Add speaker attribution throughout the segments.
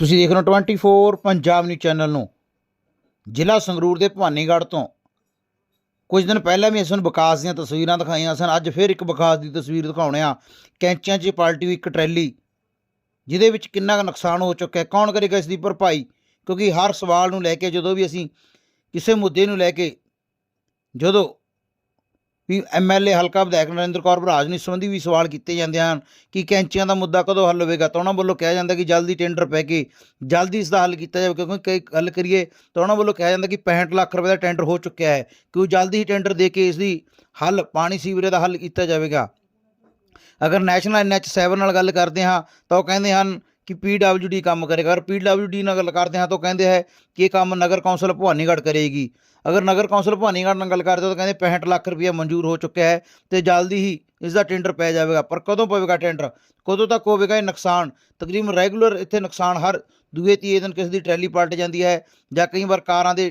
Speaker 1: ਤੁਸੀਂ ਦੇਖ ਰਹੇ ਹੋ 24 ਪੰਜਾਬ ਨਿਊਜ਼ ਚੈਨਲ ਨੂੰ, ਜ਼ਿਲ੍ਹਾ ਸੰਗਰੂਰ ਦੇ ਭਵਾਨੀਗੜ੍ਹ ਤੋਂ। ਕੁਝ ਦਿਨ ਪਹਿਲਾਂ ਵੀ ਅਸੀਂ ਤੁਹਾਨੂੰ ਵਿਕਾਸ ਦੀਆਂ ਤਸਵੀਰਾਂ ਦਿਖਾਈਆਂ ਸਨ, ਅੱਜ ਫਿਰ ਇੱਕ ਵਿਕਾਸ ਦੀ ਤਸਵੀਰ ਦਿਖਾਉਣੇ ਆ। ਕੈਂਚਿਆਂ 'ਚ ਪਲਟੀ ਹੋਈ ਇੱਕ ਟਰੈਲੀ, ਜਿਹਦੇ ਵਿੱਚ ਕਿੰਨਾ ਕੁ ਨੁਕਸਾਨ ਹੋ ਚੁੱਕਾ ਹੈ ਕੌਣ ਕਰੇਗਾ ਇਸ ਦੀ ਭਰਪਾਈ? ਕਿਉਂਕਿ ਹਰ ਸਵਾਲ ਨੂੰ ਲੈ ਕੇ ਜਦੋਂ ਵੀ ਅਸੀਂ ਕਿਸੇ ਮੁੱਦੇ ਨੂੰ ਲੈ ਕੇ, ਜਦੋਂ ਵੀ ਐਮਐਲਏ ਹਲਕਾ ਵਿਧਾਇਕ ਨਰਿੰਦਰ ਕੌਰ ਭਰਾਜ ਨੂੰ ਇਸ ਸੰਬੰਧੀ ਵੀ ਸਵਾਲ ਕੀਤੇ ਜਾਂਦੇ ਹਨ ਕਿ ਕੈਂਚੀਆਂ ਦਾ ਮੁੱਦਾ ਕਦੋਂ ਹੱਲ ਹੋਵੇਗਾ ਤਾਂ ਉਹਨਾਂ ਵੱਲੋਂ ਕਿਹਾ ਜਾਂਦਾ ਕਿ ਜਲਦੀ ਟੈਂਡਰ ਪੈ ਕੇ ਜਲਦੀ ਇਸ ਦਾ ਹੱਲ ਕੀਤਾ ਜਾਵੇ, ਕਿਉਂਕਿ ਕਈ ਗੱਲ ਕਰੀਏ ਤਾਂ ਉਹਨਾਂ ਵੱਲੋਂ ਕਿਹਾ ਜਾਂਦਾ ਕਿ 65 ਲੱਖ ਰੁਪਏ ਦਾ ਟੈਂਡਰ ਹੋ ਚੁੱਕਿਆ ਹੈ ਕਿ ਉਹ ਜਲਦੀ ਹੀ ਟੈਂਡਰ ਦੇ ਕੇ ਇਸ ਦੀ ਹੱਲ, ਪਾਣੀ ਸੀਵਰੇਜ ਦਾ ਹੱਲ ਕੀਤਾ ਜਾਵੇਗਾ। ਅਗਰ ਨੈਸ਼ਨਲ ਐਨਐਚ 7 ਨਾਲ ਗੱਲ ਕਰਦੇ ਹਾਂ ਤਾਂ ਉਹ ਕਹਿੰਦੇ ਹਨ ਕਿ ਪੀਡਬਲਯੂਡੀ ਕੰਮ ਕਰੇਗਾ। ਅਗਰ ਪੀਡਬਲਯੂਡੀ ਨਾਲ ਗੱਲ ਕਰਦੇ ਹਾਂ ਤਾਂ ਕਹਿੰਦੇ ਹੈ ਕਿ ਇਹ ਕੰਮ ਨਗਰ ਕੌਂਸਲ ਭਵਾਨੀਗੜ੍ਹ ਕਰੇਗੀ। ਅਗਰ ਨਗਰ ਕੌਂਸਲ ਭਵਾਨੀਗੜ੍ਹ ਨਾਲ ਗੱਲ ਕਰਦੇ ਹਾਂ ਤਾਂ ਕਹਿੰਦੇ 65 ਲੱਖ ਰੁਪਏ ਮਨਜ਼ੂਰ ਹੋ ਚੁੱਕਿਆ ਹੈ ਤੇ ਜਲਦੀ ਹੀ ਇਸ ਦਾ ਟੈਂਡਰ ਪੈ ਜਾਵੇਗਾ। ਪਰ ਕਦੋਂ ਪਵੇਗਾ ਟੈਂਡਰ ਕਦੋਂ ਤੱਕ ਹੋਵੇਗਾ ਇਹ ਨੁਕਸਾਨ? ਤਕਰੀਬਨ ਰੈਗੂਲਰ ਇੱਥੇ ਨੁਕਸਾਨ ਹਰ ਦੂਏ ਤੀਏ ਦਿਨ ਕਿਸੇ ਦੀ ਟਰੈਲੀ ਪਲਟ ਜਾਂਦੀ ਹੈ ਜਾਂ ਕਈ ਵਾਰ ਕਾਰਾਂ ਦੇ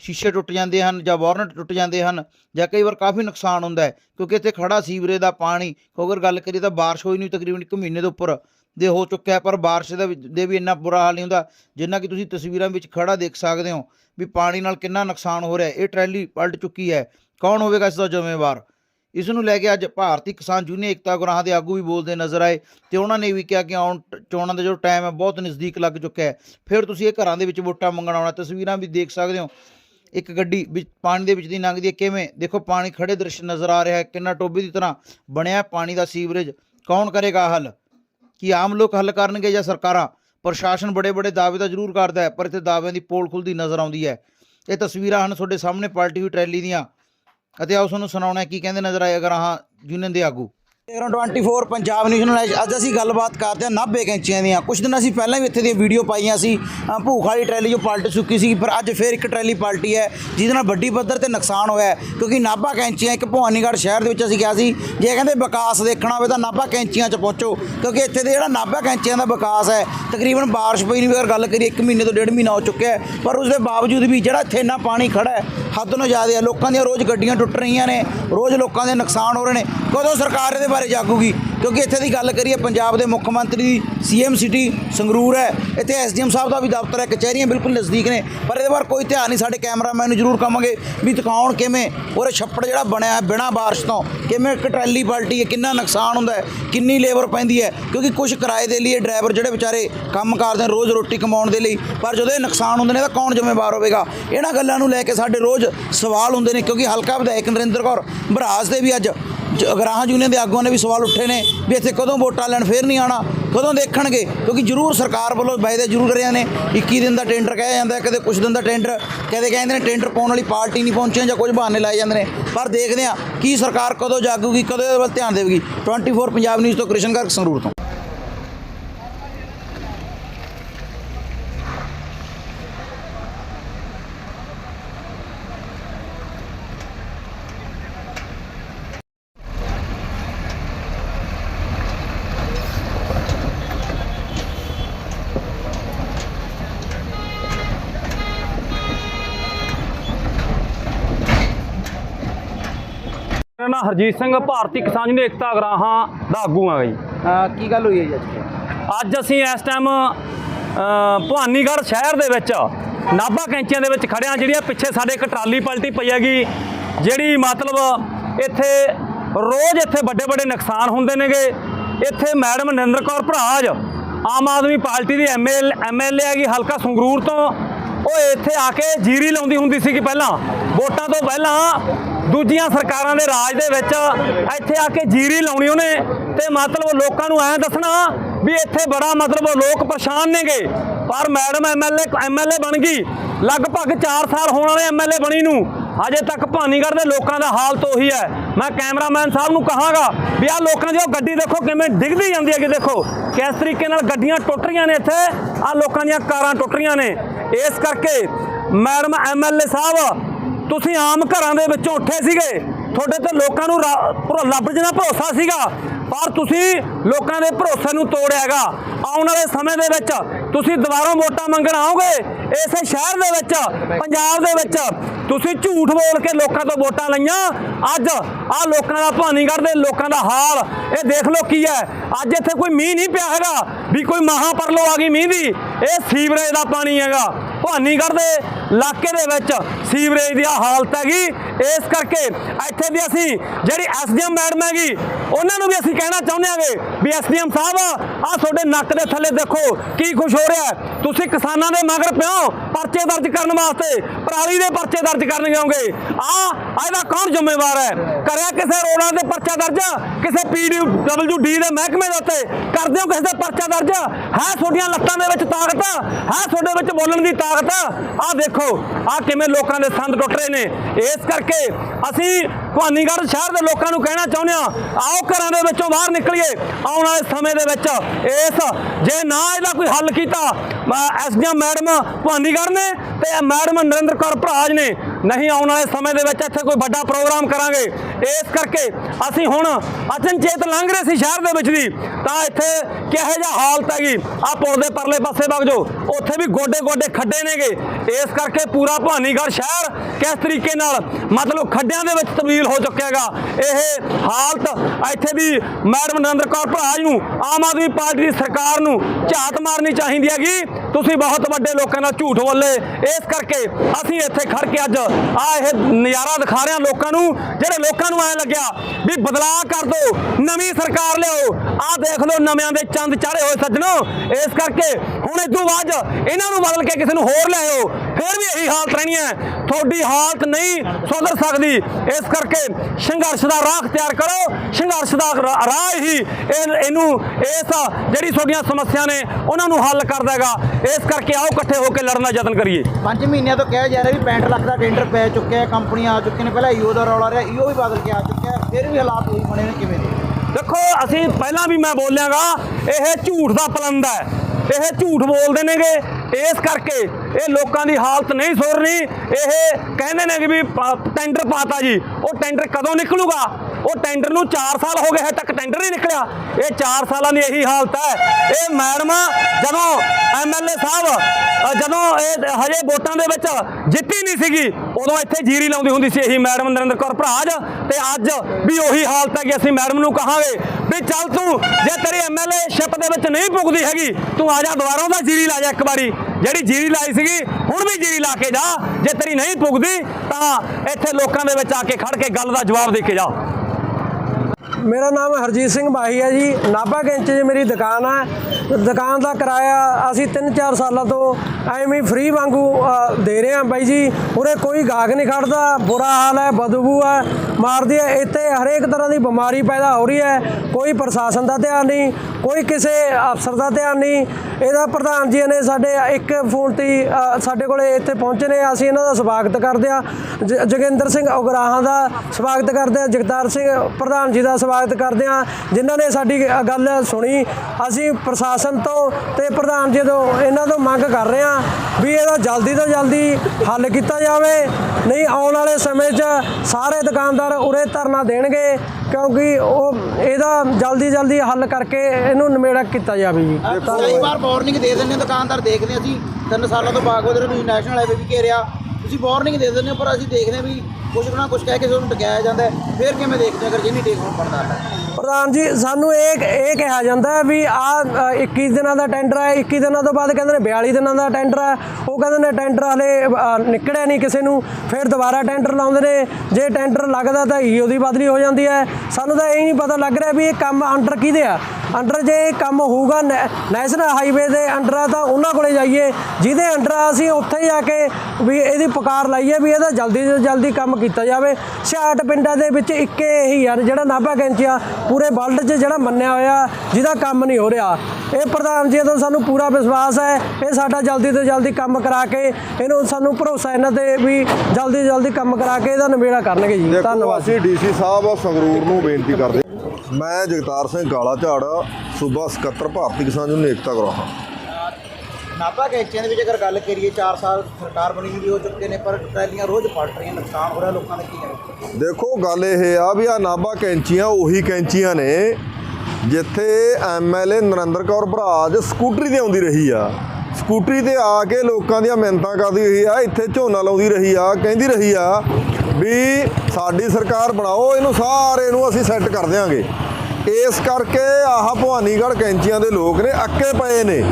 Speaker 1: ਸ਼ੀਸ਼ੇ ਟੁੱਟ ਜਾਂਦੇ ਹਨ ਜਾਂ ਵਾਰਨਟ ਟੁੱਟ ਜਾਂਦੇ ਹਨ ਜਾਂ ਕਈ ਵਾਰ ਕਾਫੀ ਨੁਕਸਾਨ ਹੁੰਦਾ ਹੈ। ਕਿਉਂਕਿ ਇੱਥੇ ਖੜਾ ਸੀਵਰੇਜ ਦਾ ਪਾਣੀ, ਅਗਰ ਗੱਲ ਕਰੀਏ ਤਾਂ ਬਾਰਿਸ਼ ਹੋਈ ਨਹੀਂ ਤਕਰੀਬਨ ਇੱਕ ਮਹੀਨੇ ਦੇ ਉੱਪਰ। ਦੇ ਹੋ ਚੁੱਕਿਆ ਪਰ ਬਾਰਿਸ਼ ਦਾ ਵੀ- ਦੇ ਵੀ ਇੰਨਾ ਬੁਰਾ ਹਾਲ ਨਹੀਂ ਹੁੰਦਾ, ਜਿੰਨਾ ਕਿ ਤੁਸੀਂ ਤਸਵੀਰਾਂ ਵਿੱਚ ਖੜਾ ਦੇਖ ਸਕਦੇ ਹੋ ਵੀ ਪਾਣੀ ਨਾਲ ਕਿੰਨਾ ਨੁਕਸਾਨ ਹੋ ਰਿਹਾ ਇਹ ਟਰੈਲੀ ਪਲਟ ਚੁੱਕੀ ਹੈ। ਕੌਣ ਹੋਵੇਗਾ ਇਸ ਦਾ ਜ਼ਿੰਮੇਵਾਰ? ਇਸ ਨੂੰ ਲੈ ਕੇ ਅੱਜ ਭਾਰਤੀ ਕਿਸਾਨ ਯੂਨੀਅਨ ਏਕਤਾ ਗੁਰਾਹਾਂ ਦੇ ਆਗੂ ਵੀ ਬੋਲਦੇ ਨਜ਼ਰ ਆਏ ਤੇ ਉਹਨਾਂ ਨੇ ਵੀ ਕਿਹਾ ਕਿ ਆਉਣ ਚੋਣਾਂ ਦਾ ਜੋ ਟਾਈਮ ਹੈ, ਬਹੁਤ ਨਜ਼ਦੀਕ ਲੱਗ ਚੁੱਕਾ ਹੈ। ਫਿਰ ਤੁਸੀਂ ਇਹ ਘਰਾਂ ਦੇ ਵਿੱਚ ਵੋਟਾਂ ਮੰਗਣ ਆਉਣਾ, ਤਸਵੀਰਾਂ ਵੀ ਦੇਖ ਸਕਦੇ ਹੋ। ਇੱਕ ਗੱਡੀ ਵਿੱਚ, ਪਾਣੀ ਦੇ ਵਿੱਚ ਦੀ ਲੰਘਦੀ ਹੈ। ਕਿਵੇਂ? ਦੇਖੋ, ਪਾਣੀ ਖੜੇ ਦ੍ਰਿਸ਼ ਨਜ਼ਰ ਆ ਰਿਹਾ ਹੈ। ਕਿੰਨਾ ਟੋਬੇ ਦੀ ਤਰ੍ਹਾਂ ਬਣਿਆ ਪਾਣੀ ਦਾ ਸੀਵਰੇਜ। ਕੌਣ ਕਰੇਗਾ ਹੱਲ? ਕਿ ਆਮ ਲੋਕ ਹੱਲ ਕਰਨਗੇ ਜਾਂ ਸਰਕਾਰਾਂ? ਪ੍ਰਸ਼ਾਸਨ ਬੜੇ ਬੜੇ ਦਾਅਵੇ ਤਾਂ ਜ਼ਰੂਰ ਕਰਦਾ ਹੈ, ਪਰ ਇੱਥੇ ਦਾਅਵਿਆਂ ਦੀ ਪੋਲ ਖੁੱਲਦੀ ਨਜ਼ਰ ਆਉਂਦੀ ਹੈ। ਇਹ ਤਸਵੀਰਾਂ ਹਨ ਤੁਹਾਡੇ ਸਾਹਮਣੇ, ਪਾਰਟੀ ਹੋਈ ਟਰੈਲੀ ਦੀਆਂ। ਅਤੇ ਆਓ ਤੁਹਾਨੂੰ ਸੁਣਾਉਣਾ ਕੀ ਕਹਿੰਦੇ ਨਜ਼ਰ ਆਏ ਅਗਰ ਆਹ ਯੂਨੀਅਨ ਦੇ ਆਗੂ? 24 ਪੰਜਾਬ ਨਿਊਜ਼ ਨਾਲ ਅੱਜ ਅਸੀਂ ਗੱਲਬਾਤ ਕਰਦੇ ਹਾਂ ਨਾਭੇ ਕੈਂਚੀਆਂ ਦੀਆਂ। ਕੁਝ ਦਿਨ ਅਸੀਂ ਪਹਿਲਾਂ ਵੀ ਇੱਥੇ ਦੀਆਂ ਵੀਡੀਓ ਪਾਈਆਂ ਸੀ ਭੂਖ ਵਾਲੀ ਟਰੈਲੀ ਜੋ ਪਲਟ ਚੁੱਕੀ ਸੀ, ਪਰ ਅੱਜ ਫੇਰ ਇੱਕ ਟਰੈਲੀ ਪਲਟੀ ਹੈ, ਜਿਹਦੇ ਨਾਲ ਵੱਡੀ ਪੱਧਰ ਤੇ ਨੁਕਸਾਨ ਹੋਇਆ ਕਿਉਂਕਿ ਨਾਭਾ ਕੈਂਚੀਆਂ ਇੱਕ ਭਵਾਨੀਗੜ੍ਹ ਸ਼ਹਿਰ ਦੇ ਵਿੱਚ ਅਸੀਂ ਕਿਹਾ ਸੀ, ਜੇ ਕਹਿੰਦੇ ਵਿਕਾਸ ਦੇਖਣਾ ਹੋਵੇ ਤਾਂ ਨਾਭਾ ਕੈਂਚੀਆਂ 'ਚ ਪਹੁੰਚੋ, ਕਿਉਂਕਿ ਇੱਥੇ ਦੇ ਜਿਹੜਾ ਨਾਭਾ ਕੈਂਚੀਆਂ ਦਾ ਵਿਕਾਸ ਹੈ, ਤਕਰੀਬਨ ਬਾਰਿਸ਼ ਪਈ ਨਹੀਂ ਅਗਰ ਗੱਲ ਕਰੀਏ, ਇੱਕ ਮਹੀਨੇ ਤੋਂ ਡੇਢ ਮਹੀਨਾ ਹੋ ਚੁੱਕਿਆ ਪਰ ਉਸ ਦੇ ਬਾਵਜੂਦ ਵੀ ਜਿਹੜਾ ਇੱਥੇ ਇੰਨਾ ਪਾਣੀ ਖੜਾ ਹੈ, ਹੱਦ ਨਾਲੋਂ ਜ਼ਿਆਦਾ ਹੈ। ਲੋਕਾਂ ਦੀਆਂ ਰੋਜ਼ ਗੱਡੀਆਂ ਟੁੱਟ ਰਹੀਆਂ ਨੇ, ਰੋਜ਼ ਲੋਕਾਂ ਦੇ ਨੁਕਸਾਨ ਹੋ ਰਹੇ ਨੇ। ਕਦੋਂ ਸਰਕਾਰ ਇਹਦੇ ਬਾਰੇ ਜਾਗੂਗੀ। ਕਿਉਂਕਿ ਇੱਥੇ ਦੀ ਗੱਲ ਕਰੀਏ, ਪੰਜਾਬ ਦੇ ਮੁੱਖ ਮੰਤਰੀ ਦੀ ਸੀਐਮ ਸਿਟੀ ਸੰਗਰੂਰ ਹੈ। ਇੱਥੇ ਐਸਡੀਐਮ ਸਾਹਿਬ ਦਾ ਵੀ ਦਫ਼ਤਰ ਹੈ, ਕਚਹਿਰੀਆਂ ਬਿਲਕੁਲ ਨਜ਼ਦੀਕ ਨੇ। ਪਰ ਇਹਦੇ ਬਾਰੇ ਕੋਈ ਧਿਆਨ ਨਹੀਂ, ਸਾਡੇ ਕੈਮਰਾਮੈਨ ਨੂੰ ਜ਼ਰੂਰ ਕਹਾਂਗੇ ਵੀ ਦਿਖਾਉਣ ਕਿਵੇਂ ਔਰ ਛੱਪੜ ਜਿਹੜਾ ਬਣਿਆ ਹੈ ਬਿਨਾਂ ਬਾਰਿਸ਼ ਤੋਂ, ਕਿਵੇਂ ਇੱਕ ਟਰੈਲੀ ਪਲਟੀ ਹੈ, ਕਿੰਨਾ ਨੁਕਸਾਨ ਹੁੰਦਾ ਹੈ, ਕਿੰਨੀ ਲੇਬਰ ਪੈਂਦੀ ਹੈ। ਕਿਉਂਕਿ ਕੁਝ ਕਿਰਾਏ ਦੇ ਲਈ ਡਰਾਈਵਰ ਜਿਹੜੇ ਵਿਚਾਰੇ ਕੰਮ ਕਰਦੇ ਨੇ, ਰੋਜ਼ ਰੋਟੀ ਕਮਾਉਣ ਦੇ ਲਈ, ਪਰ ਜਦੋਂ ਇਹ ਨੁਕਸਾਨ ਹੁੰਦੇ ਨੇ ਤਾਂ ਕੌਣ ਜ਼ਿੰਮੇਵਾਰ ਹੋਵੇਗਾ? ਇਹਨਾਂ ਗੱਲਾਂ ਨੂੰ ਲੈ ਕੇ ਸਾਡੇ ਰੋਜ਼ ਸਵਾਲ ਹੁੰਦੇ ਨੇ, ਕਿਉਂਕਿ ਹਲਕਾ ਵਿਧਾਇਕ ਨਰਿੰਦਰ ਕੌਰ ਬਰਾਸ ਦੇ ਵੀ ਅੱਜ ਜ- ਗਰਾਹਾਂ ਯੂਨੀਅਨ ਦੇ ਆਗੂਆਂ ਨੇ ਵੀ ਸਵਾਲ ਉੱਠੇ ਨੇ ਵੀ ਇੱਥੇ ਕਦੋਂ ਵੋਟਾਂ ਲੈਣ, ਫੇਰ ਨਹੀਂ ਆਣਾ ਕਦੋਂ ਦੇਖਣਗੇ? ਕਿਉਂਕਿ ਜ਼ਰੂਰ ਸਰਕਾਰ ਵੱਲੋਂ ਵਾਅਦੇ ਜ਼ਰੂਰ ਕਰਿਆ ਨੇ। 21 ਦਿਨ ਦਾ ਟੈਂਡਰ ਕਿਹਾ ਜਾਂਦਾ, ਕਦੇ ਕੁਝ ਦਿਨ ਦਾ ਟੈਂਡਰ, ਕਦੇ ਕਹਿੰਦੇ ਨੇ ਟੈਂਡਰ ਪਾਉਣ ਵਾਲੀ ਪਾਰਟੀ ਨਹੀਂ ਪਹੁੰਚੀ ਜਾਂ ਕੁਝ ਬਹਾਨੇ ਲਾਏ ਜਾਂਦੇ ਨੇ। ਪਰ ਦੇਖਦੇ ਆ ਕੀ ਸਰਕਾਰ ਕਦੋਂ ਜਾਗੂਗੀ, ਕਦੋਂ ਇਹਦੇ ਵੱਲ ਧਿਆਨ ਦੇਵੇਗੀ। 24 ਪੰਜਾਬ ਨਿਊਜ਼ ਤੋਂ ਕ੍ਰਿਸ਼ਨ ਗਰਗ ਸੰਗਰੂਰ ਤੋਂ।
Speaker 2: ਮੇਰਾ ਨਾਮ ਹਰਜੀਤ ਸਿੰਘ ਭਾਰਤੀ ਕਿਸਾਨ ਯੂਨੀਅਨ ਏਕਤਾ ਗਰਾਹਾਂ ਦਾ ਆਗੂ ਆ ਜੀ।
Speaker 1: ਕੀ ਗੱਲ ਹੋਈ ਹੈ ਜੀ ਅੱਜ?
Speaker 2: ਅੱਜ ਅਸੀਂ ਇਸ ਟਾਈਮ ਭਵਾਨੀਗੜ੍ਹ ਸ਼ਹਿਰ ਦੇ ਵਿੱਚ ਨਾਭਾ ਕੈਂਚੀਆਂ ਦੇ ਵਿੱਚ ਖੜਿਆ ਜਿਹੜੀਆਂ ਪਿੱਛੇ ਸਾਡੇ ਇੱਕ ਟਰਾਲੀ ਪਲਟੀ ਪਈ ਹੈਗੀ ਜਿਹੜੀ ਮਤਲਬ ਇੱਥੇ ਰੋਜ਼ ਇੱਥੇ ਵੱਡੇ ਵੱਡੇ ਨੁਕਸਾਨ ਹੁੰਦੇ ਨੇਗੇ। ਇੱਥੇ ਮੈਡਮ ਨਰਿੰਦਰ ਕੌਰ ਭਰਾਜ ਆਮ ਆਦਮੀ ਪਾਰਟੀ ਦੀ ਐਮਐਲ ਐਮਐਲਏ ਹੈਗੀ ਹਲਕਾ ਸੰਗਰੂਰ ਤੋਂ ਉਹ ਇੱਥੇ ਆ ਕੇ ਜੀਰੀ ਲਾਉਂਦੀ ਹੁੰਦੀ ਸੀਗੀ ਪਹਿਲਾਂ। ਵੋਟਾਂ ਤੋਂ ਪਹਿਲਾਂ ਦੂਜੀਆਂ ਸਰਕਾਰਾਂ ਦੇ ਰਾਜ ਦੇ ਵਿੱਚ ਇੱਥੇ ਆ ਕੇ ਜੀਰੀ ਲਾਉਣੀ ਉਹਨੇ। ਤੇ ਮਤਲਬ ਲੋਕਾਂ ਨੂੰ ਐਂ ਦੱਸਣਾ ਵੀ ਇੱਥੇ ਬੜਾ ਮਤਲਬ ਲੋਕ ਪਰੇਸ਼ਾਨ ਨੇਗੇ। ਪਰ ਮੈਡਮ ਐਮਐਲਏ ਐਮਐਲਏ ਬਣ ਗਈ। ਲਗਭਗ 4 ਸਾਲ ਹੋਣ ਵਾਲੇ ਐਮਐਲਏ ਬਣੀ ਨੂੰ। ਅਜੇ ਤੱਕ ਭਾਨੀਗੜ੍ਹ ਦੇ ਲੋਕਾਂ ਦਾ ਹਾਲਤ ਉਹੀ ਹੈ। ਮੈਂ ਕੈਮਰਾਮੈਨ ਸਾਹਿਬ ਨੂੰ ਕਹਾਂਗਾ ਵੀ ਆਹ ਲੋਕਾਂ ਦੀ ਉਹ ਗੱਡੀ ਦੇਖੋ ਕਿਵੇਂ ਡਿੱਗਦੀ ਜਾਂਦੀ ਹੈ ਕਿ ਦੇਖੋ। ਕਿਸ ਤਰੀਕੇ ਨਾਲ ਗੱਡੀਆਂ ਟੁੱਟ ਰਹੀਆਂ ਨੇ ਇੱਥੇ। ਆਹ ਲੋਕਾਂ ਦੀਆਂ ਕਾਰਾਂ ਟੁੱਟ ਰਹੀਆਂ ਨੇ। ਇਸ ਕਰਕੇ ਮੈਡਮ ਐਮਐਲਏ ਸਾਹਿਬ, ਤੁਸੀਂ ਆਮ ਘਰਾਂ ਦੇ ਵਿੱਚੋਂ ਉੱਠੇ ਸੀਗੇ। ਤੁਹਾਡੇ ਤੇ ਲੋਕਾਂ ਨੂੰ ਰਾ- ਭਰੋ- ਰੱਬ ਜਿਹਾ ਭਰੋਸਾ ਸੀਗਾ। ਪਰ ਤੁਸੀਂ ਲੋਕਾਂ ਦੇ ਭਰੋਸੇ ਨੂੰ ਤੋੜਿਆਗਾ ਆਉਣ ਵਾਲੇ ਸਮੇਂ ਦੇ ਵਿੱਚ ਤੁਸੀਂ ਦੁਬਾਰਾ ਵੋਟਾਂ ਮੰਗਣ ਆਓਗੇ, ਇਸੇ ਸ਼ਹਿਰ ਦੇ ਵਿੱਚ, ਪੰਜਾਬ ਦੇ ਵਿੱਚ। ਤੁਸੀਂ ਝੂਠ ਬੋਲ ਕੇ ਲੋਕਾਂ ਤੋਂ ਵੋਟਾਂ ਲਈਆਂ। ਅੱਜ ਆ ਲੋਕਾਂ ਦਾ ਭਾਨੀਗੜ੍ਹ ਦੇ ਲੋਕਾਂ ਦਾ ਹਾਲ। ਇਹ ਦੇਖ ਲਓ ਕੀ ਹੈ। ਅੱਜ ਇੱਥੇ ਕੋਈ ਮੀਂਹ ਨਹੀਂ ਪਿਆ ਹੈਗਾ। ਵੀ ਕੋਈ ਮਹਾ ਪਰਲੋ ਆ ਗਈ ਮੀਂਹ ਦੀ। ਇਹ ਸੀਵਰੇਜ ਦਾ ਪਾਣੀ ਹੈਗਾ। ਭਾਨੀਗੜ੍ਹ ਦੇ ਇਲਾਕੇ ਦੇ ਵਿੱਚ ਸੀਵਰੇਜ ਦੀ ਹਾਲਤ ਹੈਗੀ। ਇਸ ਕਰਕੇ ਇੱਥੇ ਵੀ ਅਸੀਂ ਜਿਹੜੀ ਐਸਡੀਐਮ ਮੈਡਮ ਹੈਗੀ, ਉਹਨਾਂ ਨੂੰ ਵੀ ਅਸੀਂ ਕਹਿਣਾ ਚਾਹੁੰਦੇ ਹਾਂਗੇ ਵੀ ਐਸਡੀਐਮ ਸਾਹਿਬ ਆਹ ਤੁਹਾਡੇ ਨੱਕ ਦੇ ਥੱਲੇ ਦੇਖੋ ਕੀ ਕੁਝ ਹੋ ਰਿਹਾ। ਤੁਸੀਂ ਕਿਸਾਨਾਂ ਦੇ ਮਗਰ ਪਿਓ, ਪਰਚੇ ਦਰਜ ਕਰਨ ਵਾਸਤੇ, ਪਰਾਲੀ ਦੇ ਪਰਚੇ ਦਰਜ ਕਰਨ ਜਾਓਗੇ। ਆ ਇਹਦਾ ਕੌਣ ਜ਼ਿੰਮੇਵਾਰ ਹੈ? ਕਰਿਆ ਕਿਸੇ ਰੋਡਾਂ ਤੇ ਪਰਚਾ ਦਰਜ? ਕਿਸੇ ਪੀਡਬਲਯੂਡੀ ਦੇ ਮਹਿਕਮੇ ਦੇ ਉੱਤੇ ਕਰਦੇ ਹੋ ਕਿਸੇ ਦੇ ਪਰਚਾ ਦਰਜ? ਹੈ ਤੁਹਾਡੀਆਂ ਲੱਤਾਂ ਦੇ ਵਿੱਚ ਤਾਕਤ? ਹੈ ਤੁਹਾਡੇ ਵਿੱਚ ਬੋਲਣ ਦੀ ਤਾਕਤ? ਆ ਦੇਖੋ, ਆ ਕਿਵੇਂ ਲੋਕਾਂ ਦੇ ਸੰਦ ਟੁੱਟ ਰਹੇ ਨੇ। ਇਸ ਕਰਕੇ ਅਸੀਂ ਭਵਾਨੀਗੜ੍ਹ ਸ਼ਹਿਰ ਦੇ ਲੋਕਾਂ ਨੂੰ ਕਹਿਣਾ ਚਾਹੁੰਦੇ ਆ ਆਓ ਘਰਾਂ ਦੇ ਵਿੱਚੋਂ ਬਾਹਰ ਨਿਕਲੀਏ, ਆਉਣ ਵਾਲੇ ਸਮੇਂ ਦੇ ਵਿੱਚ। ਇਸ, ਜੇ ਨਾ ਇਹਦਾ ਕੋਈ ਹੱਲ ਕੀਤਾ ਐਸਡੀਐਮ ਮੈਡਮ ਭਵਾਨੀਗੜ੍ਹ ਨੇ ਤੇ ਮੈਡਮ ਨਰਿੰਦਰ ਕੌਰ ਭਰਾਜ ਨੇ। ਨਹੀਂ ਆਉਣ ਵਾਲੇ ਸਮੇਂ ਦੇ ਵਿੱਚ ਇੱਥੇ ਕੋਈ ਵੱਡਾ ਪ੍ਰੋਗਰਾਮ ਕਰਾਂਗੇ। ਇਸ ਕਰਕੇ ਅਸੀਂ ਹੁਣ ਅਚਨਚੇਤ ਲੰਘ ਰਹੇ ਸੀ ਸ਼ਹਿਰ ਦੇ ਵਿੱਚ ਦੀ ਤਾਂ ਇੱਥੇ ਕਿਹੋ ਜਿਹਾ ਹਾਲਤ ਹੈਗੀ? ਆ ਪੁਲ ਦੇ ਪਰਲੇ ਪਾਸੇ ਵਗ ਜਾਓ। ਉੱਥੇ ਵੀ ਗੋਡੇ ਗੋਡੇ ਖੱਡੇ ਨੇਗੇ। ਇਸ ਕਰਕੇ ਪੂਰਾ ਭਵਾਨੀਗੜ੍ਹ ਸ਼ਹਿਰ ਕਿਸ ਤਰੀਕੇ ਨਾਲ ਮਤਲਬ ਖੱਡਿਆਂ ਦੇ ਵਿੱਚ ਤਬਦੀਲ ਹੋ ਚੁੱਕਿਆ ਹੈਗਾ ਇਹ ਹਾਲਤ ਇੱਥੇ ਦੀ ਮੈਡਮ ਨਰਿੰਦਰ ਕੌਰ ਭਰਾਜ ਨੂੰ ਆਮ ਆਦਮੀ ਪਾਰਟੀ ਦੀ ਸਰਕਾਰ ਨੂੰ ਝਾਤ ਮਾਰਨੀ ਚਾਹੀਦੀ ਹੈਗੀ। ਤੁਸੀਂ ਬਹੁਤ ਵੱਡੇ ਲੋਕਾਂ ਨਾਲ ਝੂਠ ਬੋਲੇ। ਇਸ ਕਰਕੇ ਅਸੀਂ ਇੱਥੇ ਖੜ ਕੇ ਅੱਜ ਆ ਇਹ ਨਜ਼ਾਰਾ ਦਿਖਾ ਰਹੇ ਹਾਂ ਲੋਕਾਂ ਨੂੰ। ਜਿਹੜੇ ਲੋਕਾਂ ਨੂੰ ਐ ਲੱਗਿਆ ਵੀ ਬਦਲਾਅ ਕਰ ਦਿਓ ਨਵੀਂ ਸਰਕਾਰ ਲਿਆਓ। ਆਹ ਦੇਖ ਲਓ ਨਵਿਆਂ ਦੇ ਚੰਦ ਚਾੜੇ ਹੋਏ ਸੱਜਣੋ। ਇਸ ਕਰਕੇ ਹੁਣ ਇਦੋਂ ਬਾਅਦ ਇਹਨਾਂ ਨੂੰ ਬਦਲ ਕੇ ਕਿਸੇ ਨੂੰ ਹੋਰ ਲਿਆਓ ਫਿਰ ਵੀ ਇਹੀ ਹਾਲਤ ਰਹਿਣੀ ਹੈ। ਤੁਹਾਡੀ ਹਾਲਤ ਨਹੀਂ ਸੁਧਰ ਸਕਦੀ। ਇਸ ਕਰਕੇ ਸੰਘਰਸ਼ ਦਾ ਰਾਹ ਤਿਆਰ ਕਰੋ। ਸੰਘਰਸ਼ ਦਾ ਰਾਹ ਹੀ ਇਹ- ਇਹਨੂੰ ਇਸ ਜਿਹੜੀ ਤੁਹਾਡੀਆਂ ਸਮੱਸਿਆ ਨੇ ਉਹਨਾਂ ਨੂੰ ਹੱਲ ਕਰ ਦੇਗਾ ਇਸ ਕਰਕੇ ਆਓ ਇਕੱਠੇ ਹੋ ਕੇ ਲੜਨ ਦਾ ਯਤਨ ਕਰੀਏ।
Speaker 1: 5 ਮਹੀਨਿਆਂ ਤੋਂ ਕਿਹਾ ਜਾ ਰਿਹਾ ਵੀ 65 ਲੱਖ ਦਾ ਟੈਂਡਰ ਪੈ ਚੁੱਕਿਆ ਹੈ ਕੰਪਨੀਆਂ ਆ ਚੁੱਕੀਆਂ ਨੇ ਪਹਿਲਾਂ ਈਓ ਦਾ ਰੌਲਾ ਰਿਹਾ ਈਓ ਵੀ ਬਦਲ ਕੇ ਆ ਚੁੱਕਿਆ ਹੈ, ਫਿਰ ਵੀ ਹਾਲਾਤ ਉਹੀ ਬਣੇ ਨੇ ਕਿਵੇਂ ਦੇ?
Speaker 2: ਦੇਖੋ ਅਸੀਂ ਪਹਿਲਾਂ ਵੀ ਮੈਂ ਬੋਲਿਆਗਾ ਇਹ ਝੂਠ ਦਾ ਪਲੰਦਾ ਹੈ। ਇਹ ਝੂਠ ਬੋਲਦੇ ਨੇਗੇ। ਇਸ ਕਰਕੇ ਇਹ ਲੋਕਾਂ ਦੀ ਹਾਲਤ ਨਹੀਂ ਸੁਧਰਨੀ ਇਹ ਕਹਿੰਦੇ ਨੇ ਕਿ ਵੀ ਪ- ਟੈਂਡਰ ਪਾਤਾ ਜੀ। ਉਹ ਟੈਂਡਰ ਕਦੋਂ ਨਿਕਲੂਗਾ? ਉਹ ਟੈਂਡਰ ਨੂੰ 4 ਸਾਲ ਹੋ ਗਏ ਹੈ ਤੱਕ ਟੈਂਡਰ ਨਹੀਂ ਨਿਕਲਿਆ। ਇਹ 4 ਸਾਲਾਂ ਦੀ ਇਹੀ ਹਾਲਤ ਹੈ। ਇਹ ਮੈਡਮ ਜਦੋਂ ਐਮਐਲਏ ਸਾਹਿਬ ਜਦੋਂ ਇਹ ਹਜੇ ਵੋਟਾਂ ਦੇ ਵਿੱਚ ਜਿੱਤੀ ਨਹੀਂ ਸੀਗੀ, ਉਦੋਂ ਇੱਥੇ ਜੀਰੀ ਲਾਉਂਦੀ ਹੁੰਦੀ ਸੀ ਇਹੀ ਮੈਡਮ ਨਰਿੰਦਰ ਕੌਰ ਭਰਾਜ। ਤੇ ਅੱਜ ਵੀ ਉਹੀ ਹਾਲਤ ਹੈ ਕਿ ਅਸੀਂ ਮੈਡਮ ਨੂੰ ਕਹਾਂਗੇ ਵੀ ਚੱਲ ਤੂੰ, ਜੇ ਤੇਰੀ ਐਮਐਲਏ ਸ਼ਿਪ ਦੇ ਵਿੱਚ ਨਹੀਂ ਪੁੱਗਦੀ ਹੈਗੀ, ਤੂੰ ਆ ਜਾ ਦੁਬਾਰਾ ਉਹਦਾ ਜੀਰੀ ਲਾ ਜਾ ਇੱਕ ਵਾਰੀ। ਜਿਹੜੀ ਜੀਰੀ ਲਾਈ ਸੀਗੀ, ਹੁਣ ਵੀ ਜੀਰੀ ਲਾ ਕੇ ਜਾ। ਜੇ ਤੇਰੀ ਨਹੀਂ ਪੁੱਗਦੀ ਤਾਂ ਇੱਥੇ ਲੋਕਾਂ ਦੇ ਵਿੱਚ ਆ ਕੇ ਖੜ ਕੇ ਗੱਲ ਦਾ ਜਵਾਬ ਦੇ ਕੇ ਜਾ।
Speaker 3: ਮੇਰਾ ਨਾਮ ਹਰਜੀਤ ਸਿੰਘ ਬਾਹੀ ਹੈ ਜੀ। ਨਾਭਾ ਕੈਂਚ 'ਚ ਮੇਰੀ ਦੁਕਾਨ ਹੈ ਦੁਕਾਨ ਦਾ ਕਿਰਾਇਆ ਅਸੀਂ 3-4 ਸਾਲਾਂ ਤੋਂ ਐਵੇਂ ਹੀ ਫ੍ਰੀ ਵਾਂਗੂ ਦੇ ਰਹੇ ਹਾਂ ਬਾਈ ਜੀ। ਉਰੇ ਕੋਈ ਗਾਹਕ ਨਹੀਂ ਖੜਦਾ ਬੁਰਾ ਹਾਲ ਹੈ ਬਦਬੂ ਹੈ ਮਾਰਦੀ ਹੈ। ਇੱਥੇ ਹਰੇਕ ਤਰ੍ਹਾਂ ਦੀ ਬਿਮਾਰੀ ਪੈਦਾ ਹੋ ਰਹੀ ਹੈ। ਕੋਈ ਪ੍ਰਸ਼ਾਸਨ ਦਾ ਧਿਆਨ ਨਹੀਂ ਕੋਈ ਕਿਸੇ ਅਫਸਰ ਦਾ ਧਿਆਨ ਨਹੀਂ। ਇਹਦਾ ਪ੍ਰਧਾਨ ਜੀ ਨੇ ਸਾਡੇ ਇੱਕ ਫੋਨ ਤੇ ਹੀ, ਸਾਡੇ ਕੋਲੇ ਇੱਥੇ ਪਹੁੰਚੇ ਨੇ। ਅਸੀਂ ਇਹਨਾਂ ਦਾ ਸਵਾਗਤ ਕਰਦੇ ਹਾਂ। ਜ- ਜੋਗਿੰਦਰ ਸਿੰਘ ਉਗਰਾਹਾਂ ਦਾ ਸਵਾਗਤ ਕਰਦੇ ਹਾਂ। ਜਗਤਾਰ ਸਿੰਘ ਪ੍ਰਧਾਨ ਜੀ ਦਾ ਸਵਾਗਤ ਕਰਦੇ ਹਾਂ। ਜਿਨ੍ਹਾਂ ਨੇ ਸਾਡੀ ਗੱਲ ਸੁਣੀ। ਅਸੀਂ ਪ੍ਰਸ਼ਾਸਨ ਤੋਂ ਤੇ ਪ੍ਰਧਾਨ ਜੀ ਤੋਂ ਇਹਨਾਂ ਤੋਂ ਮੰਗ ਕਰ ਰਹੇ ਹਾਂ ਵੀ ਇਹਦਾ ਜਲਦੀ ਤੋਂ ਜਲਦੀ ਹੱਲ ਕੀਤਾ ਜਾਵੇ, ਨਹੀਂ ਆਉਣ ਵਾਲੇ ਸਮੇਂ 'ਚ ਸਾਰੇ ਦੁਕਾਨਦਾਰ ਉਰੇ ਧਰਨਾ ਦੇਣਗੇ ਕਿਉਂਕਿ ਉਹ ਇਹਦਾ ਜਲਦੀ ਜਲਦੀ ਹੱਲ ਕਰਕੇ ਇਹਨੂੰ ਨਿਬੇੜਾ ਕੀਤਾ ਜਾਵੇ ਜੀ।
Speaker 1: ਕਈ ਵਾਰ ਵਾਰਨਿੰਗ ਦੇ ਦਿੰਦੇ ਦੁਕਾਨਦਾਰ ਦੇਖਦੇ ਹਾਂ ਅਸੀਂ, ਤਿੰਨ ਸਾਲਾਂ ਤੋਂ ਬਾਅਦ ਉਹਦੇ ਨੂੰ ਨੈਸ਼ਨਲ ਹਾਈਵੇ ਵੀ ਘੇਰਿਆ। ਤੁਸੀਂ ਵਾਰਨਿੰਗ ਦੇ ਦਿੰਦੇ ਪਰ ਅਸੀਂ ਦੇਖਦੇ ਹਾਂ ਵੀ ਕੁਝ ਨਾ ਕੁਝ ਕਹਿ ਕੇ ਉਹਨੂੰ ਟਕਾਇਆ ਜਾਂਦਾ ਫਿਰ ਕਿਵੇਂ ਦੇਖਦੇ ਹੋ, ਅਗਰ ਜੇ ਨਹੀਂ ਟੇਕ ਹੋਣ ਪੜਦਾ ਹੈ?
Speaker 3: ਪ੍ਰਧਾਨ ਜੀ ਸਾਨੂੰ ਇਹ ਇਹ ਕਿਹਾ ਜਾਂਦਾ ਹੈ ਵੀ ਆ 21 ਦਿਨਾਂ ਦਾ ਟੈਂਡਰ ਹੈ 21 ਦਿਨਾਂ ਤੋਂ ਬਾਅਦ ਕਹਿੰਦੇ ਨੇ 42 ਦਿਨਾਂ ਦਾ ਟੈਂਡਰ ਹੈ ਉਹ ਕਹਿੰਦੇ ਨੇ ਟੈਂਡਰ ਹਲੇ ਅ, ਨਿਕਲਿਆ ਨਹੀਂ ਕਿਸੇ ਨੂੰ ਫਿਰ ਦੁਬਾਰਾ ਟੈਂਡਰ ਲਾਉਂਦੇ ਨੇ। ਜੇ ਟੈਂਡਰ ਲੱਗਦਾ ਤਾਂ ਈਓ ਦੀ ਬਦਲੀ ਹੋ ਜਾਂਦੀ ਹੈ। ਸਾਨੂੰ ਤਾਂ ਇਹ ਨਹੀਂ ਪਤਾ ਲੱਗ ਰਿਹਾ ਵੀ ਇਹ ਕੰਮ ਅੰਡਰ ਕਿਹਦੇ ਆ। ਅੰਡਰ ਜੇ ਇਹ ਕੰਮ ਹੋਊਗਾ ਨੈ- ਨੈਸ਼ਨਲ ਹਾਈਵੇ ਦੇ ਅੰਡਰ ਆ ਤਾਂ ਉਹਨਾਂ ਕੋਲੇ ਜਾਈਏ। ਜਿਹਦੇ ਅੰਡਰ ਅਸੀਂ ਉੱਥੇ ਜਾ ਕੇ ਵੀ ਇਹਦੀ ਪੁਕਾਰ ਲਾਈਏ ਵੀ ਇਹਦਾ ਜਲਦੀ ਤੋਂ ਜਲਦੀ ਕੰਮ ਕੀਤਾ ਜਾਵੇ। 66 ਪਿੰਡਾਂ ਦੇ ਵਿੱਚ ਇੱਕੇ ਇਹੀ ਆ ਜਿਹੜਾ ਨਾਭਾ ਕੈਂਚ ਆ ਪੂਰੇ ਵਰਲਡ 'ਚ ਜਿਹੜਾ ਮੰਨਿਆ ਹੋਇਆ ਜਿਹਦਾ ਕੰਮ ਨਹੀਂ ਹੋ ਰਿਹਾ। ਇਹ ਪ੍ਰਧਾਨ ਜੀ ਤੋਂ ਸਾਨੂੰ ਪੂਰਾ ਵਿਸ਼ਵਾਸ ਹੈ। ਇਹ ਸਾਡਾ ਜਲਦੀ ਤੋਂ ਜਲਦੀ ਕੰਮ ਕਰਾ ਕੇ ਇਹਨੂੰ ਸਾਨੂੰ ਭਰੋਸਾ ਇਹਨਾਂ ਤੇ ਵੀ ਜਲਦੀ ਜਲਦੀ ਕੰਮ ਕਰਾ ਕੇ ਇਹਦਾ ਨਿਬੇੜਾ ਕਰਨਗੇ ਜੀ। ਧੰਨਵਾਦ
Speaker 4: ਅਸੀਂ ਡੀਸੀ ਸਾਹਿਬ ਸੰਗਰੂਰ ਨੂੰ ਬੇਨਤੀ ਕਰਦੇ ਮੈਂ ਜਗਤਾਰ ਸਿੰਘ ਕਾਲਾ ਝਾੜ ਸੂਬਾ ਸਕੱਤਰ ਭਾਰਤੀ ਕਿਸਾਨ ਯੂਨੀਅਨ ਏਕਤਾ ਗਰਾਹਾਂ
Speaker 1: ਨਾਭਾ ਕੈਂਚੀਆਂ ਦੇ ਵਿੱਚ ਅਗਰ ਗੱਲ ਕਰੀਏ 4 ਸਾਲ ਸਰਕਾਰ ਬਣੀ ਵੀ ਹੋ ਚੁੱਕੇ ਨੇ, ਪਰ ਟਰੈਲੀਆਂ ਰੋਜ਼ ਪਲਟ ਰਹੀਆਂ ਨੁਕਸਾਨ ਹੋ ਰਿਹਾ ਲੋਕਾਂ ਦਾ ਕੀ ਹੈ
Speaker 4: ਦੇਖੋ, ਗੱਲ ਇਹ ਆ ਵੀ ਆ ਨਾਭਾ ਕੈਂਚੀਆਂ ਉਹੀ ਕੈਂਚੀਆਂ ਨੇ, ਜਿੱਥੇ ਐਮਐਲਏ ਨਰਿੰਦਰ ਕੌਰ ਭਰਾਜ ਸਕੂਟਰੀ ਤੇ ਆਉਂਦੀ ਰਹੀ ਆ। ਸਕੂਟਰੀ ਤੇ ਆ ਕੇ ਲੋਕਾਂ ਦੀਆਂ ਮਿਹਨਤਾਂ ਕਰਦੀ ਰਹੀ ਆ, ਇੱਥੇ ਝੋਨਾ ਲਾਉਂਦੀ ਰਹੀ ਆ, ਕਹਿੰਦੀ ਰਹੀ ਆ ਵੀ ਸਾਡੀ ਸਰਕਾਰ ਬਣਾਓ, ਇਹਨੂੰ ਸਾਰੇ ਨੂੰ ਅਸੀਂ ਸੈੱਟ ਕਰ ਦਿਆਂਗੇ। ਇਸ ਕਰਕੇ ਆਹ ਭਵਾਨੀਗੜ੍ਹ ਕੈਂਚੀਆਂ ਦੇ ਲੋਕ ਨੇ, ਅੱਕੇ ਪਏ ਨੇ।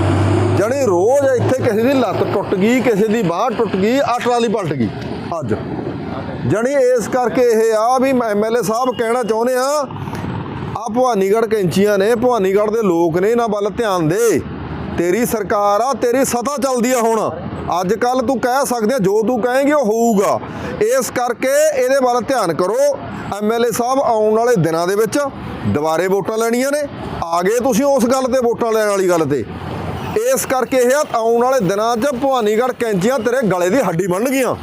Speaker 4: ਜਣੀ ਰੋਜ਼ ਇੱਥੇ ਕਿਸੇ ਦੀ ਲੱਤ ਟੁੱਟ ਗਈ, ਕਿਸੇ ਦੀ ਬਾਹ ਟੁੱਟ ਗਈ ਆ ਟਰਾਲੀ ਪਲਟ ਗਈ ਅੱਜ। ਜਣੀ ਇਸ ਕਰਕੇ ਇਹ ਆ ਵੀ ਐਮਐਲਏ ਸਾਹਿਬ ਕਹਿਣਾ ਚਾਹੁੰਦੇ ਆ ਆ ਭਵਾਨੀਗੜ੍ਹ ਕੈਂਚੀਆਂ ਨੇ, ਭਵਾਨੀਗੜ੍ਹ ਦੇ ਲੋਕ ਨੇ ਇਹਨਾਂ ਵੱਲ ਧਿਆਨ ਦੇ। ਤੇਰੀ ਸਰਕਾਰ ਆ, ਤੇਰੀ ਸਤਾ ਚੱਲਦੀ ਆ ਹੁਣ। ਅੱਜ ਕੱਲ ਤੂੰ ਕਹਿ ਸਕਦੇ ਆ, ਜੋ ਤੂੰ ਕਹੇਂਗੇ ਉਹ ਹੋਊਗਾ। ਇਸ ਕਰਕੇ ਇਹਦੇ ਵੱਲ ਧਿਆਨ ਕਰੋ। ਐਮਐਲਏ ਸਾਹਿਬ ਆਉਣ ਵਾਲੇ ਦਿਨਾਂ ਦੇ ਵਿੱਚ ਦੁਬਾਰੇ ਵੋਟਾਂ ਲੈਣੀਆਂ ਨੇ। ਆ ਗਏ ਤੁਸੀਂ ਉਸ ਗੱਲ ਤੇ ਵੋਟਾਂ ਲੈਣ ਵਾਲੀ ਗੱਲ ਤੇ। ਇਸ ਕਰਕੇ ਇਹ ਆਉਣ ਵਾਲੇ ਦਿਨਾਂ 'ਚ ਭਵਾਨੀਗੜ੍ਹ ਕੈਂਚੀਆਂ ਤੇਰੇ ਗਲੇ ਦੀ ਹੱਡੀ ਬਣ ਗਈਆਂ।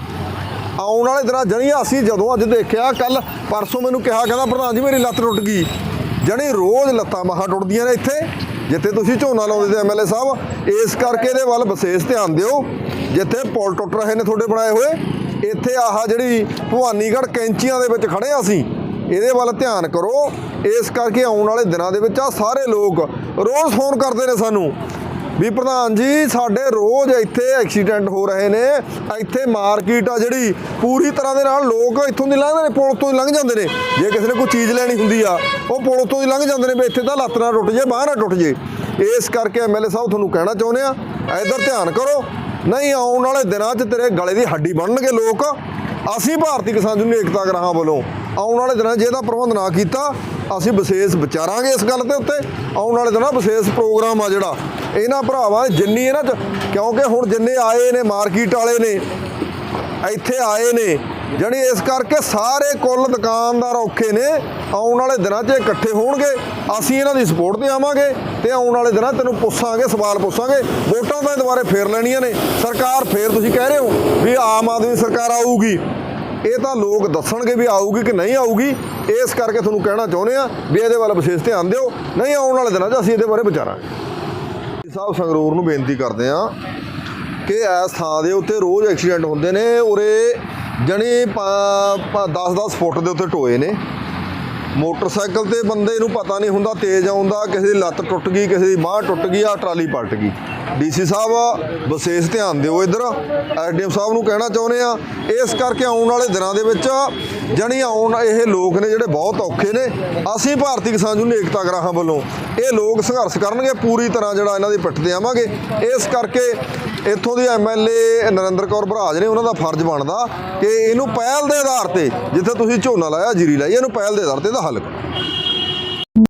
Speaker 4: ਆਉਣ ਵਾਲੇ ਦਿਨਾਂ ਜਣੀ ਅਸੀਂ ਜਦੋਂ ਅੱਜ ਦੇਖਿਆ ਕੱਲ ਪਰਸੋਂ ਮੈਨੂੰ ਕਿਹਾ, ਕਹਿੰਦਾ, ਪ੍ਰਧਾਨ ਜੀ, ਮੇਰੀ ਲੱਤ ਟੁੱਟ ਗਈ। ਜਣੀ ਰੋਜ਼ ਲੱਤਾਂ ਬਾਹਾਂ ਟੁੱਟਦੀਆਂ ਨੇ ਇੱਥੇ, ਜਿੱਥੇ ਤੁਸੀਂ ਝੋਨਾ ਲਾਉਂਦੇ ਤੇ ਐਮਐਲਏ ਸਾਹਿਬ। ਇਸ ਕਰਕੇ ਇਹਦੇ ਵੱਲ ਵਿਸ਼ੇਸ਼ ਧਿਆਨ ਦਿਓ। ਜਿੱਥੇ ਪੁਲ ਟੁੱਟ ਰਹੇ ਨੇ ਤੁਹਾਡੇ ਬਣਾਏ ਹੋਏ, ਇੱਥੇ ਆਹ ਜਿਹੜੀ ਭਵਾਨੀਗੜ੍ਹ ਕੈਂਚੀਆਂ ਦੇ ਵਿੱਚ ਖੜੇ ਹਾਂ ਅਸੀਂ, ਇਹਦੇ ਵੱਲ ਧਿਆਨ ਕਰੋ। ਇਸ ਕਰਕੇ ਆਉਣ ਵਾਲੇ ਦਿਨਾਂ ਦੇ ਵਿੱਚ ਆ ਸਾਰੇ ਲੋਕ ਰੋਜ਼ ਫੋਨ ਕਰਦੇ ਨੇ ਸਾਨੂੰ। ਵੀ ਪ੍ਰਧਾਨ ਜੀ, ਸਾਡੇ ਰੋਜ਼ ਇੱਥੇ ਐਕਸੀਡੈਂਟ ਹੋ ਰਹੇ ਨੇ। ਇੱਥੇ ਮਾਰਕੀਟ ਆ ਜਿਹੜੀ, ਪੂਰੀ ਤਰ੍ਹਾਂ ਦੇ ਨਾਲ ਲੋਕ ਇੱਥੋਂ ਦੀ ਲੰਘਦੇ ਨੇ, ਪੁਲ ਤੋਂ ਹੀ ਲੰਘ ਜਾਂਦੇ ਨੇ। ਜੇ ਕਿਸੇ ਨੇ ਕੋਈ ਚੀਜ਼ ਲੈਣੀ ਹੁੰਦੀ ਆ, ਉਹ ਪੁਲ ਤੋਂ ਹੀ ਲੰਘ ਜਾਂਦੇ ਨੇ ਵੀ ਇੱਥੇ ਤਾਂ ਲੱਤ ਨਾ ਟੁੱਟ ਜੇ, ਬਾਹ ਨਾ ਟੁੱਟ ਜੇ। ਇਸ ਕਰਕੇ ਐਮਐਲਏ ਸਾਹਿਬ ਤੁਹਾਨੂੰ ਕਹਿਣਾ ਚਾਹੁੰਦੇ ਆ, ਇੱਧਰ ਧਿਆਨ ਕਰੋ। ਨਹੀਂ, ਆਉਣ ਵਾਲੇ ਦਿਨਾਂ 'ਚ ਤੇਰੇ ਗਲੇ ਦੀ ਹੱਡੀ ਬਣਨਗੇ ਲੋਕ। ਅਸੀਂ ਭਾਰਤੀ ਕਿਸਾਨ ਯੂਨੀਅਨ ਏਕਤਾ ਗ੍ਰਾਹਾਂ ਵੱਲੋਂ ਆਉਣ ਵਾਲੇ ਦਿਨਾਂ 'ਚ ਇਹਦਾ ਪ੍ਰਬੰਧ ਨਾ ਕੀਤਾ, ਅਸੀਂ ਵਿਸ਼ੇਸ਼ ਵਿਚਾਰਾਂਗੇ ਇਸ ਗੱਲ ਦੇ ਉੱਤੇ। ਆਉਣ ਵਾਲੇ ਦਿਨਾਂ ਵਿਸ਼ੇਸ਼ ਪ੍ਰੋਗਰਾਮ ਆ ਜਿਹੜਾ। ਇਹਨਾਂ ਭਰਾਵਾਂ, ਜਿੰਨੀ ਇਹਨਾਂ 'ਚ, ਕਿਉਂਕਿ ਹੁਣ ਜਿੰਨੇ ਆਏ ਨੇ, ਮਾਰਕੀਟ ਵਾਲੇ ਨੇ, ਇੱਥੇ ਆਏ ਨੇ, ਜਾਣੀ ਇਸ ਕਰਕੇ ਸਾਰੇ ਕੁੱਲ ਦੁਕਾਨਦਾਰ ਔਖੇ ਨੇ। ਆਉਣ ਵਾਲੇ ਦਿਨਾਂ 'ਚ ਇਕੱਠੇ ਹੋਣਗੇ, ਅਸੀਂ ਇਹਨਾਂ ਦੀ ਸਪੋਰਟ ਤੇ ਆਵਾਂਗੇ ਤੇ ਆਉਣ ਵਾਲੇ ਦਿਨਾਂ 'ਚ ਤੈਨੂੰ ਪੁੱਛਾਂਗੇ, ਸਵਾਲ ਪੁੱਛਾਂਗੇ, ਵੋਟਾਂ ਤਾਂ ਇਹ ਦੁਬਾਰੇ ਫੇਰ ਲੈਣੀਆਂ ਨੇ। ਸਰਕਾਰ ਫੇਰ ਤੁਸੀਂ ਕਹਿ ਰਹੇ ਹੋ ਵੀ ਆਮ ਆਦਮੀ ਸਰਕਾਰ ਆਊਗੀ। ਇਹ ਤਾਂ ਲੋਕ ਦੱਸਣਗੇ ਵੀ ਆਊਗੀ ਕਿ ਨਹੀਂ ਆਊਗੀ। ਇਸ ਕਰਕੇ ਤੁਹਾਨੂੰ ਕਹਿਣਾ ਚਾਹੁੰਦੇ ਆ ਵੀ ਇਹਦੇ ਵੱਲ ਵਿਸ਼ੇਸ਼ ਧਿਆਨ ਦਿਓ। ਨਹੀਂ ਆਉਣ ਵਾਲੇ ਦਿਨਾਂ 'ਚ ਅਸੀਂ ਇਹਦੇ ਬਾਰੇ ਵਿਚਾਰਾਂਗੇ। ਸਾਹਿਬ, ਸੰਗਰੂਰ ਨੂੰ ਬੇਨਤੀ ਕਰਦੇ ਆ ਕਿ ਇਸ ਥਾਂ ਦੇ ਉੱਤੇ ਰੋਜ਼ ਐਕਸੀਡੈਂਟ ਹੁੰਦੇ ਨੇ। ਉਰੇ ਜਣੀ 10-10 ਫੁੱਟ ਦੇ ਉੱਤੇ ਟੋਏ ਨੇ। ਮੋਟਰਸਾਈਕਲ ਤੇ ਬੰਦੇ ਨੂੰ ਪਤਾ ਨਹੀਂ ਹੁੰਦਾ ਤੇਜ਼ ਆਉਂਦਾ, ਕਿਸੇ ਦੀ ਲੱਤ ਟੁੱਟ ਗਈ, ਕਿਸੇ ਦੀ ਬਾਂਹ ਟੁੱਟ ਗਈ, ਆ ਟਰਾਲੀ ਪਲਟ ਗਈ। ਡੀਸੀ ਸਾਹਿਬ, ਵਿਸ਼ੇਸ਼ ਧਿਆਨ ਦਿਓ ਇੱਧਰ। ਐਸਡੀਐਮ ਸਾਹਿਬ ਨੂੰ ਕਹਿਣਾ ਚਾਹੁੰਦੇ ਆ, ਇਸ ਕਰਕੇ ਆਉਣ ਵਾਲੇ ਦਿਨਾਂ ਦੇ ਵਿੱਚ, ਜਣੀ ਆਉਣ, ਇਹ ਲੋਕ ਨੇ ਜਿਹੜੇ ਬਹੁਤ ਔਖੇ ਨੇ, ਅਸੀਂ ਭਾਰਤੀ ਕਿਸਾਨ ਯੂਨੀਅਨ ਏਕਤਾ ਗ੍ਰਾਹਾਂ ਵੱਲੋਂ ਇਹ ਲੋਕ ਸੰਘਰਸ਼ ਕਰਨਗੇ, ਪੂਰੀ ਤਰ੍ਹਾਂ ਜਿਹੜਾ ਇਹਨਾਂ ਦੀ ਪਿੱਠ ਤੇ ਆਵਾਂਗੇ। ਇਸ ਕਰਕੇ ਇੱਥੋਂ ਦੀ ਐਮਐਲਏ ਨਰਿੰਦਰ ਕੌਰ ਭਰਾਜ ਨੇ ਉਹਨਾਂ ਦਾ ਫਰਜ਼ ਬਣਦਾ ਕਿ ਇਹਨੂੰ ਪਹਿਲ ਦੇ ਆਧਾਰ ਤੇ ਜਿੱਥੇ ਤੁਸੀਂ ਝੋਨਾ ਲਾਇਆ, ਜੀਰੀ ਲਾਈ, ਇਹਨੂੰ ਪਹਿਲ ਦੇ ਆਧਾਰ ਤੇ ਇਹਦਾ ਹੱਲ ਕਰੋ।